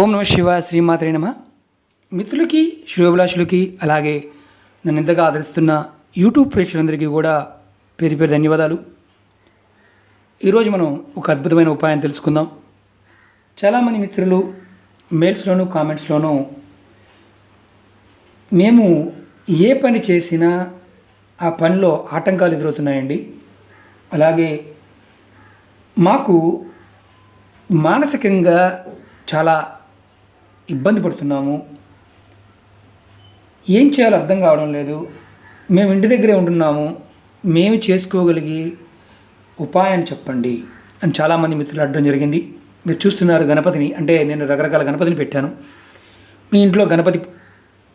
ఓం నమ శివ శ్రీమాత్రే నమ. మిత్రులకి శ్రేయోభిలాషులకి అలాగే నన్ను ఇంతగా ఆదరిస్తున్న యూట్యూబ్ ప్రేక్షకులందరికీ కూడా పేరు పేరు ధన్యవాదాలు. ఈరోజు మనం ఒక అద్భుతమైన ఉపాయం తెలుసుకుందాం. చాలామంది మిత్రులు మెయిల్స్లోనూ కామెంట్స్లోనూ మేము ఏ పని చేసినా ఆ పనిలో ఆటంకాలు ఎదురవుతున్నాయండి. అలాగే మాకు మానసికంగా చాలా ఇబ్బంది పడుతున్నాము. ఏం చేయాలో అర్థం కావడం లేదు. మేము ఇంటి దగ్గరే ఉంటున్నాము. మేము చేసుకోగలిగి ఉపాయం చెప్పండి అని చాలామంది మిత్రులు అడ్డం జరిగింది. మీరు చూస్తున్నారు గణపతిని అంటే నేను రకరకాల గణపతిని పెట్టాను. మీ ఇంట్లో గణపతి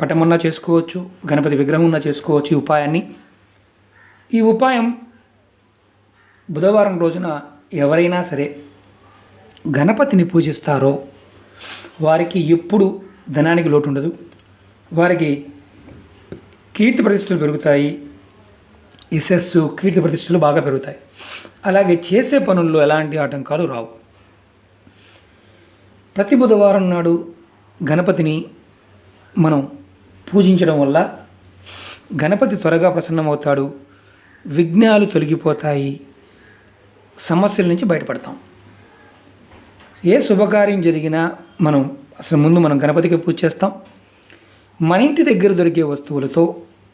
పటం చేసుకోవచ్చు గణపతి విగ్రహం ఉన్నా చేసుకోవచ్చు ఈ ఉపాయాన్ని. ఈ ఉపాయం బుధవారం రోజున ఎవరైనా సరే గణపతిని పూజిస్తారో వారికి ఎప్పుడు ధనానికి లోటు ఉండదు వారికి కీర్తి ప్రతిష్టలు పెరుగుతాయి. యశస్సు కీర్తి ప్రతిష్టలు బాగా పెరుగుతాయి. అలాగే చేసే పనుల్లో ఎలాంటి ఆటంకాలు రావు. ప్రతి బుధవారం నాడు గణపతిని మనం పూజించడం వల్ల గణపతి త్వరగా ప్రసన్నమవుతాడు. విఘ్నాలు తొలగిపోతాయి. సమస్యల నుంచి బయటపడతాం. ఏ శుభకార్యం జరిగినా మనం అసలు ముందు మనం గణపతికి పూజ చేస్తాం. మన ఇంటి దగ్గర దొరికే వస్తువులతో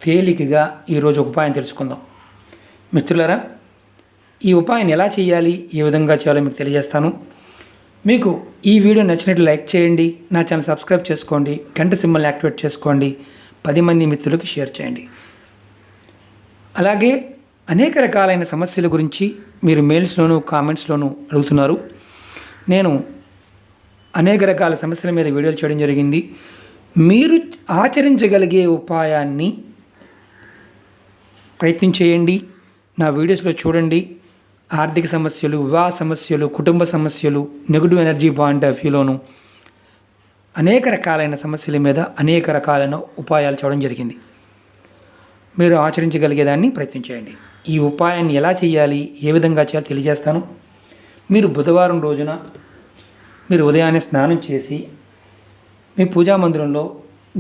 తేలికగా ఈరోజు ఒక ఉపాయం తెలుసుకుందాం. మిత్రులారా ఈ ఉపాయం ఎలా చేయాలి ఏ విధంగా చేయాలో మీకు తెలియజేస్తాను. మీకు ఈ వీడియో నచ్చినట్లు లైక్ చేయండి నా ఛానల్ సబ్స్క్రైబ్ చేసుకోండి గంట సింబల్ని యాక్టివేట్ చేసుకోండి పది మంది మిత్రులకు షేర్ చేయండి. అలాగే అనేక రకాలైన సమస్యల గురించి మీరు మెయిల్స్లోనూ కామెంట్స్లోనూ అడుగుతున్నారు. నేను అనేక రకాల సమస్యల మీద వీడియోలు చేయడం జరిగింది. మీరు ఆచరించగలిగే ఉపాయాన్ని ప్రయత్నం చేయండి. నా వీడియోస్లో చూడండి. ఆర్థిక సమస్యలు వివాహ సమస్యలు కుటుంబ సమస్యలు నెగిటివ్ ఎనర్జీ పాయింట్ ఆఫ్ వ్యూలోను అనేక రకాలైన సమస్యల మీద అనేక రకాలైన ఉపాయాలు చూడడం జరిగింది. మీరు ఆచరించగలిగేదాన్ని ప్రయత్నం చేయండి. ఈ ఉపాయాన్ని ఎలా చేయాలి? ఏ విధంగా చేయాలో? తెలియజేస్తాను. మీరు బుధవారం రోజున మీరు ఉదయాన్నే స్నానం చేసి మీ పూజా మందిరంలో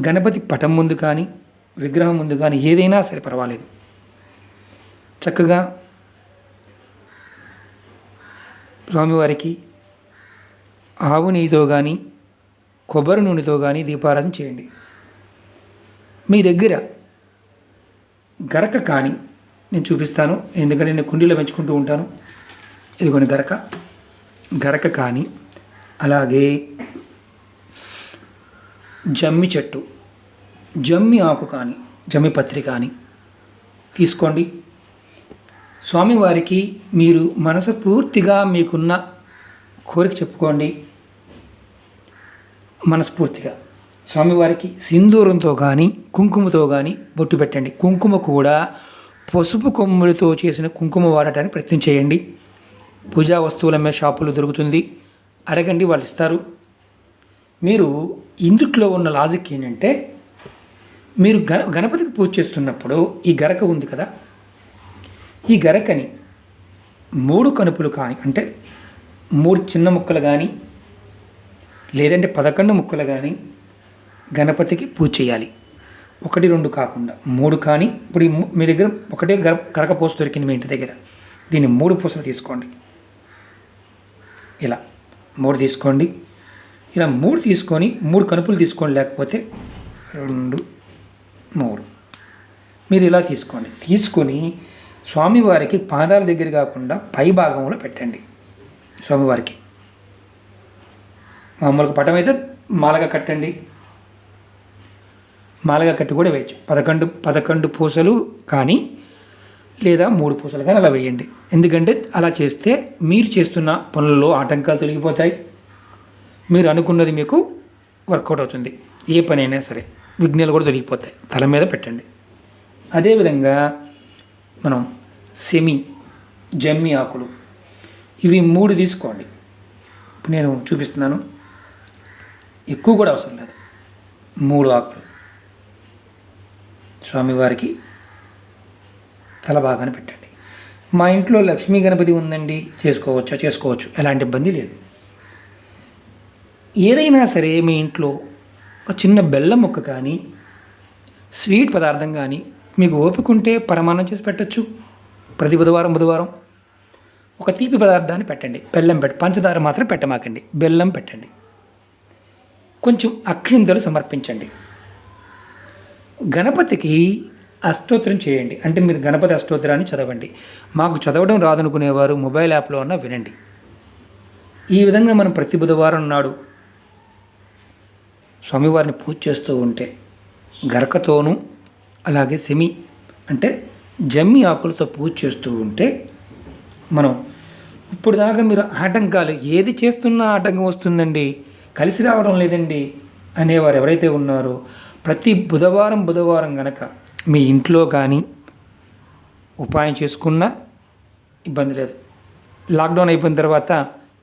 గణపతి పటం ముందు కానీ విగ్రహం ముందు కానీ ఏదైనా సరే పర్వాలేదు. చక్కగా స్వామివారికి ఆవు నెయ్యితో కానీ కొబ్బరి నూనెతో కానీ దీపారాధన చేయండి. మీ దగ్గర గరక కానీ నేను చూపిస్తాను ఎందుకంటే నేను కుండీలో పెంచుకుంటూ ఉంటాను. ఇదిగోండి గరక. గరక కానీ అలాగే జమ్మి చెట్టు జమ్మి ఆకు కానీ జమ్మి పత్రి కానీ తీసుకోండి. స్వామివారికి మీరు మనసు పూర్తిగా మీకున్న కోరిక చెప్పుకోండి. మనస్ఫూర్తిగా. స్వామివారికి సింధూరంతో కానీ కుంకుమతో కానీ బొట్టు పెట్టండి. కుంకుమ కూడా పసుపు కొమ్ములతో చేసిన కుంకుమ వాడటానికి ప్రయత్నం చేయండి. పూజా వస్తువుల మీద షాపులు దొరుకుతుంది. అడగండి వాళ్ళు ఇస్తారు మీరు ఇందుట్లో ఉన్న లాజిక్ ఏంటంటే మీరు గణ గణపతికి పూజ చేస్తున్నప్పుడు ఈ గరక ఉంది కదా? ఈ గరకని మూడు కనుపులు కానీ అంటే మూడు చిన్న ముక్కలు కానీ లేదంటే పదకొండు ముక్కలు కానీ గణపతికి పూజ చేయాలి. ఒకటి రెండు కాకుండా మూడు కానీ ఇప్పుడు మీ దగ్గర ఒకటే గర గరక పూస దొరికింది మీ ఇంటి దగ్గర. దీన్ని మూడు పూసలు తీసుకోండి. ఇలా మూడు తీసుకోండి. ఇలా మూడు తీసుకొని మూడు కనుపులు తీసుకోండి లేకపోతే రెండు మూడు. మీరు ఇలా తీసుకోండి. తీసుకొని స్వామివారికి పాదాల దగ్గర కాకుండా పై భాగంలో పెట్టండి స్వామివారికి. మామూలుగా పటం అయితే మాలగా కట్టండి. మాలగా కట్టి కూడా వేయచ్చు. పదకొండు పదకొండు పూసలు కానీ లేదా మూడు పూసలు కానీ అలా వేయండి. ఎందుకంటే అలా చేస్తే మీరు చేస్తున్న పనుల్లో ఆటంకాలు తొలగిపోతాయి. మీరు అనుకున్నది మీకు వర్కౌట్ అవుతుంది. ఏ పని అయినా సరే విఘ్నాలు కూడా తొలగిపోతాయి. తల మీద పెట్టండి. అదేవిధంగా మనం సెమి జమ్మి ఆకులు ఇవి మూడు తీసుకోండి. నేను చూపిస్తున్నాను. ఎక్కువ కూడా అవసరం లేదు. మూడు ఆకులు. స్వామివారికి తల బాగానే పెట్టండి. మా ఇంట్లో లక్ష్మీ గణపతి ఉందండి చేసుకోవచ్చా? చేసుకోవచ్చు. ఎలాంటి ఇబ్బంది లేదు. ఏదైనా సరే మీ ఇంట్లో ఒక చిన్న బెల్లం ముక్క కానీ స్వీట్ పదార్థం కానీ మీకు ఓపిక ఉంటే పరమాన్నం చేసి పెట్టచ్చు. ప్రతి బుధవారం బుధవారం ఒక తీపి పదార్థాన్ని పెట్టండి. బెల్లం పెట్టి పంచదార మాత్రం పెట్టమాకండి. బెల్లం పెట్టండి. కొంచెం అక్షింతలు సమర్పించండి. గణపతికి అష్టోత్తరం చేయండి. అంటే మీరు గణపతి అష్టోత్తరాన్ని చదవండి. మాకు చదవడం రాదనుకునేవారు మొబైల్ యాప్లో ఉన్న వినండి. ఈ విధంగా మనం ప్రతి బుధవారం నాడు స్వామివారిని పూజ చేస్తూ ఉంటే గరకతోనూ అలాగే సెమి అంటే జమ్మి ఆకులతో పూజ చేస్తూ ఉంటే మనం ఇప్పుడు దాకా మీరు ఆటంకాలు ఏది చేస్తున్నా ఆటంకం వస్తుందండి కలిసి రావడం లేదండి అనేవారు ఎవరైతే ఉన్నారో ప్రతి బుధవారం బుధవారం గనక మీ ఇంట్లో కానీ ఉపాయం చేసుకున్నా ఇబ్బంది లేదు. లాక్డౌన్ అయిపోయిన తర్వాత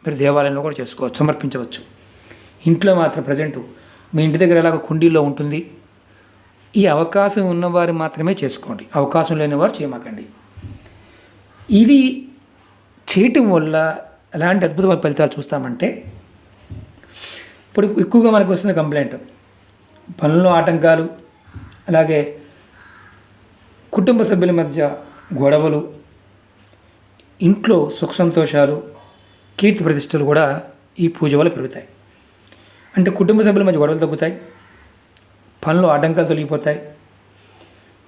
మీరు దేవాలయంలో కూడా చేసుకోవచ్చు సమర్పించవచ్చు. ఇంట్లో మాత్రం ప్రజెంటు మీ ఇంటి దగ్గర ఎలాగ కుండీలో ఉంటుంది ఈ అవకాశం ఉన్నవారు మాత్రమే చేసుకోండి. అవకాశం లేనివారు చేయమాకండి. ఇది చేయటం వల్ల ఎలాంటి అద్భుతమైన ఫలితాలు చూస్తామంటే ఇప్పుడు ఎక్కువగా మనకు వస్తున్న కంప్లైంట్ పనుల్లో ఆటంకాలు అలాగే కుటుంబ సభ్యుల మధ్య గొడవలు ఇంట్లో సుఖ సంతోషాలు కీర్తి ప్రతిష్టలు కూడా ఈ పూజ వల్ల పెరుగుతాయి. అంటే కుటుంబ సభ్యుల మధ్య గొడవలు తగ్గుతాయి పనులు ఆటంకాలు తొలగిపోతాయి.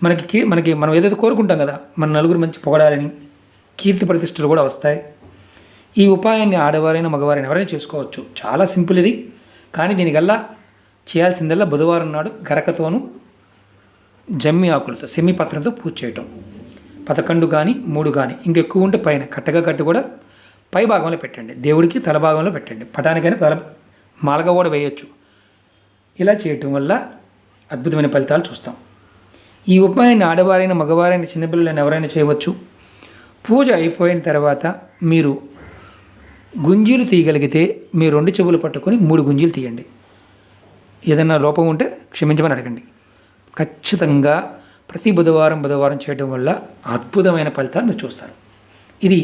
మనకి మనకి మనం ఏదైతే కోరుకుంటాం కదా మన నలుగురు మంచి పొగడాలని కీర్తి ప్రతిష్టలు కూడా వస్తాయి. ఈ ఉపాయాన్ని ఆడవారైనా మగవారైనా ఎవరైనా చేసుకోవచ్చు. చాలా సింపుల్ ఇది. కానీ దీనికల్లా చేయాల్సిందల్లా బుధవారం నాడు గరకతోనూ జమ్మి ఆకులతో సెమి పత్రంతో పూజ చేయటం. పదకొండు కానీ మూడు కానీ ఇంకెక్కువ ఉంటే పైన కట్టగా కట్టు కూడా పై భాగంలో పెట్టండి. దేవుడికి తల భాగంలో పెట్టండి. పటానికైనా తల మాలగా కూడా వేయొచ్చు. ఇలా చేయటం వల్ల అద్భుతమైన ఫలితాలు చూస్తాం. ఈ ఉపాయాన్ని ఆడవారైన మగవారైన చిన్నపిల్లలైన ఎవరైనా చేయవచ్చు. పూజ అయిపోయిన తర్వాత మీరు గుంజీలు తీయగలిగితే మీ రెండు చెవులు పట్టుకొని మూడు గుంజీలు తీయండి. ఏదైనా లోపం ఉంటే క్షమించమని అడగండి. ఖచ్చితంగా ప్రతి బుధవారం బుధవారం చేయడం వల్ల అద్భుతమైన ఫలితాలు మీరు చూస్తారు. ఇది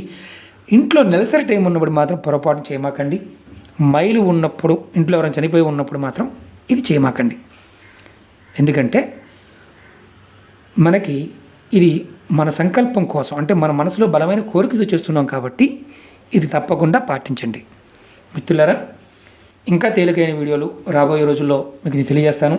ఇంట్లో నెలసరి టైం ఉన్నప్పుడు మాత్రం పొరపాటు చేయమాకండి. మైలు ఉన్నప్పుడు ఇంట్లో ఎవరైనా చనిపోయి ఉన్నప్పుడు మాత్రం ఇది చేయమాకండి. ఎందుకంటే మనకి ఇది మన సంకల్పం కోసం అంటే మన మనసులో బలమైన కోరికతో చేస్తున్నాం కాబట్టి ఇది తప్పకుండా పాటించండి. మిత్రులారా ఇంకా తేలికైన వీడియోలు రాబోయే రోజుల్లో మీకు తెలియజేస్తాను.